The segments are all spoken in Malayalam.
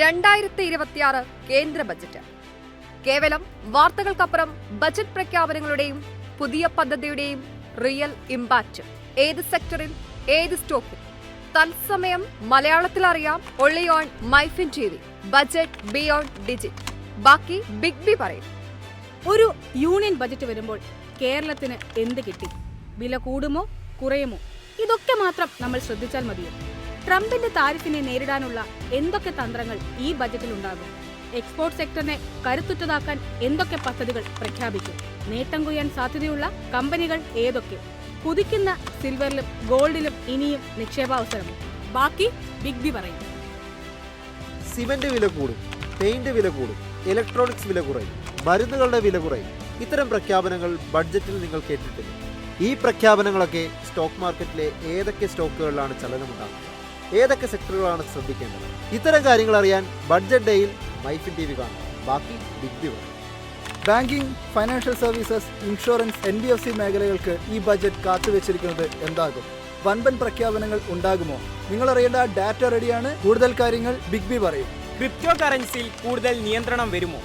രണ്ടായിരത്തി ഇരുപത്തിയാറ് കേന്ദ്ര ബജറ്റ്. കേവലം വാർത്തകൾക്കപ്പുറം ബജറ്റ് പ്രഖ്യാപനങ്ങളുടെയും പുതിയ പദ്ധതിയുടെയും റിയൽ ഇമ്പാക്റ്റ് ഏത് സെക്ടറിൽ ഏത് സ്റ്റോക്കിൽ തത്സമയം മലയാളത്തിൽ അറിയാം only on MyFin T V budget beyond digit ബാക്കി ബിഗ് ബി പറയും. ഒരു യൂണിയൻ ബജറ്റ് വരുമ്പോൾ കേരളത്തിന് എന്ത് കിട്ടി? വില കൂടുമോ കുറയുമോ? ഇതൊക്കെ മാത്രം നമ്മൾ ശ്രദ്ധിച്ചാൽ മതിയോ? ട്രംപിന്റെ താരിഫിനെ നേരിടാനുള്ള എന്തൊക്കെ തന്ത്രങ്ങൾ ഈ ബജറ്റിൽ ഉണ്ടാകും? എക്സ്പോർട്ട് സെക്ടറിനെ കരുത്തുറ്റതാക്കാൻ എന്തൊക്കെ പദ്ധതികൾ പ്രഖ്യാപിക്കും? നേട്ടം കൊയ്യാൻ സാധ്യതയുള്ള കമ്പനികൾ ഏതൊക്കെ? കുതിക്കുന്ന സിൽവറിലും ഗോൾഡിലും ഇനിയും നിക്ഷേപാവസരം. ബാക്കി ബിഗ് ബി പറയും. സിമന്റ് വില കൂടും പെയിന്റ് വില കൂടും ഇലക്ട്രോണിക്സ് വില കുറയും മരുന്നുകളുടെ വില കുറയും. ഇത്തരം പ്രഖ്യാപനങ്ങൾ ബഡ്ജറ്റിൽ നിങ്ങൾ കേട്ടിട്ടില്ല? ഈ പ്രഖ്യാപനങ്ങളൊക്കെ സ്റ്റോക്ക് മാർക്കറ്റിലെ ഏതൊക്കെ സ്റ്റോക്കുകളിലാണ് ചലനമുണ്ടാകുന്നത്? ഏതൊക്കെ സെക്ടറുകളാണ് ശ്രദ്ധിക്കേണ്ടത്? ഇത്തരം കാര്യങ്ങൾ അറിയാൻ ബഡ്ജറ്റ് ഡേയിൽ മൈഫിൻ ടി വി കാണാം ബാക്കി big B banking financial services insurance N B F C മേഖലകൾക്ക് ഈ ബജറ്റ് കാത്തുവെച്ചിരിക്കുന്നത് എന്താകും? വൻപൻ പ്രഖ്യാപനങ്ങൾ ഉണ്ടാകുമോ? നിങ്ങൾ അറിയേണ്ട ഡാറ്റ റെഡിയാണ് കൂടുതൽ കാര്യങ്ങൾ ബിഗ് ബി പറയും. ക്രിപ്റ്റോ കറൻസിയിൽ കൂടുതൽ നിയന്ത്രണം വരുമോ?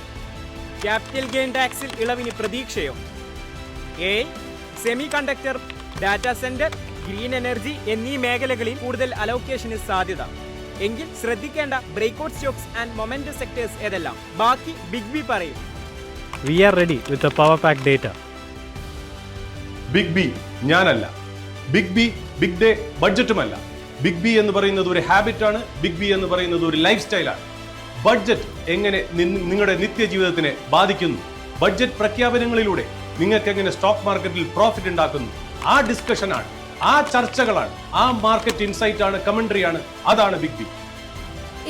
ക്യാപിറ്റൽ ഗെയിൻ ടാക്സിൽ ഇളവിന് പ്രതീക്ഷയോ? A semiconductor data centre green energy എന്നീ മേഖലകളിൽ കൂടുതൽ അലോക്കേഷന് സാധ്യത. എങ്കിൽ ശ്രദ്ധിക്കേണ്ട breakout stocks and moment sectors ഏതെല്ലാം? ബാക്കി ബിഗ് ബി പറയും. We are ready with power pack data. Big B ഞാനല്ല. ബിഗ് ബി ബിഗ് ഡേ ബഡ്ജറ്റുമല്ല. ബിഗ് ബി എന്ന് പറയുന്നത് ഒരു ഹാബിറ്റ് ആണ് ബിഗ് ബി എന്ന് പറയുന്നത് ഒരു ലൈഫ് സ്റ്റൈലാണ്. ബഡ്ജറ്റ് എങ്ങനെ നിങ്ങളുടെ നിങ്ങളുടെ നിത്യജീവിതത്തിനെ ബാധിക്കുന്നു? ബഡ്ജറ്റ് പ്രഖ്യാപനങ്ങളിലൂടെ നിങ്ങൾക്ക് എങ്ങനെ സ്റ്റോക്ക് മാർക്കറ്റിൽ പ്രോഫിറ്റ് ഉണ്ടാക്കുന്നു? ആ ഡിസ്കഷനാണ് ആ ചർച്ചകളാണ് ആ മാർക്കറ്റ് ഇൻസൈറ്റ് ആണ് കമന്ററി ആണ് അതാണ് ബിഗ് ബി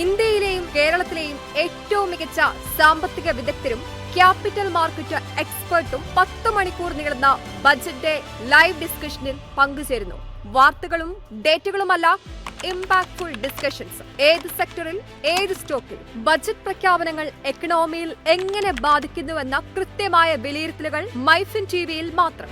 ഇന്ത്യയിലെയും കേരളത്തിലെയും ഏറ്റവും മികച്ച സാമ്പത്തിക വിദഗ്ധരും ക്യാപിറ്റൽ മാർക്കറ്റ് എക്സ്പേർട്ടും പത്ത് മണിക്കൂർ നീളുന്ന ബജറ്റ് ഡേ ലൈവ് ഡിസ്കഷനിൽ പങ്കുചേരുന്നു. വാർത്തകളും ഡേറ്റുകളുമല്ല ഇമ്പാക്ട്ഫുൾ ഡിസ്കഷൻസ് ഏത് സെക്ടറിൽ ഏത് സ്റ്റോക്കിൽ ബജറ്റ് പ്രഖ്യാപനങ്ങൾ എക്കണോമിയിൽ എങ്ങനെ ബാധിക്കുന്നുവെന്ന കൃത്യമായ വിലയിരുത്തലുകൾ മൈഫിൻ ടിവിയിൽ മാത്രം.